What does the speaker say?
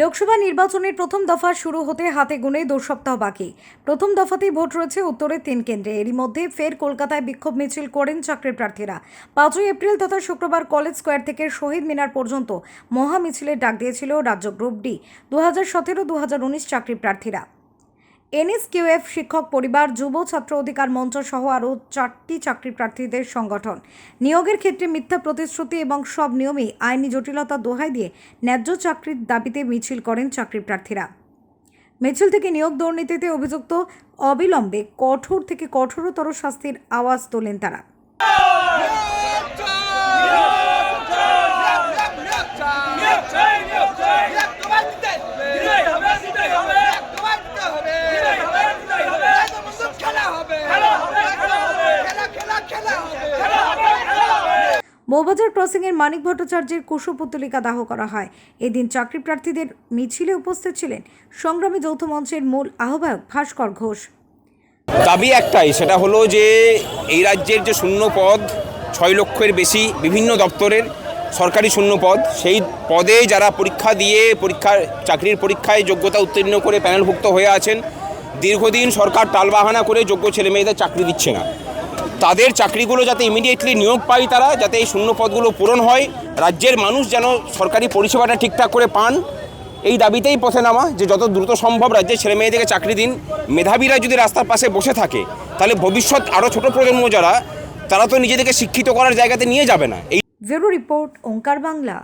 লোকসভা নির্বাচনের প্রথম দফা শুরু হতে হাতে গুনে দু সপ্তাহ বাকি। প্রথম দফাতেই ভোট রয়েছে উত্তরের তিন কেন্দ্রে। এরই মধ্যে ফের কলকাতায় বিক্ষোভ মিছিল করেন চাকরির প্রার্থীরা। পাঁচই এপ্রিল তথা শুক্রবার কলেজ স্কোয়ার থেকে শহীদ মিনার পর্যন্ত মহা মিছিলের ডাক দিয়েছিল রাজ্য গ্রুপ ডি দু হাজার সতেরো দু হাজার উনিশ চাকরি প্রার্থীরা। এনএসকিউএফ শিক্ষক পরিবার, যুব ছাত্র অধিকার মঞ্চ সহ আরও চারটি চাকরি প্রার্থীদের সংগঠন। নিয়োগের ক্ষেত্রে মিথ্যা প্রতিশ্রুতি এবং সব নিয়মেই আইনি জটিলতা দোহাই দিয়ে ন্যায্য চাকরির দাবিতে মিছিল করেন চাকরি প্রার্থীরা। মিছিল থেকে নিয়োগ দুর্নীতিতে অভিযুক্ত অবিলম্বে কঠোর থেকে কঠোরতর শাস্তির আওয়াজ তোলেন তারা। বৌবাজার ক্রসিংয়ের মানিক ভট্টাচার্যের কুশপুত্তলিকা দাহ করা হয়। এদিন চাকরি প্রার্থীদের মিছিলে উপস্থিত ছিলেন সংগ্রামী যৌথ মঞ্চের মূল আহ্বায়ক ভাস্কর ঘোষ। দাবি একটাই, সেটা হলো যে এই রাজ্যের যে শূন্য পদ ছয় লক্ষের বেশি বিভিন্ন দপ্তরের সরকারি শূন্য পদ সেই পদে যারা পরীক্ষা দিয়ে পরীক্ষার চাকরির পরীক্ষায় যোগ্যতা উত্তীর্ণ করে প্যানেলভুক্ত হয়ে আছেন, দীর্ঘদিন সরকার টালবাহানা করে যোগ্য ছেলে মেয়েদের চাকরি দিচ্ছে না। তাদের চাকরিগুলো যাতে ইমিডিয়েটলি নিয়োগ পায় তারা, যাতে এই শূন্য পদগুলো পূরণ হয়। রাজ্যের মানুষ যেন সরকারি পরিষেবাটা ঠিকঠাক করে পান। এই দাবিতেই পথে নামা যে যত দ্রুত সম্ভব রাজ্যের ছেলে মেয়েদেরকে চাকরি দিন। মেধাবীরা যদি রাস্তার পাশে বসে থাকে, তাহলে ভবিষ্যৎ আরও ছোট প্রজন্ম যারা, তারা তো নিজেদেরকে শিক্ষিত করার জায়গাতে নিয়ে যাবে না। এই রিপোর্ট, ওঙ্কার বাংলা।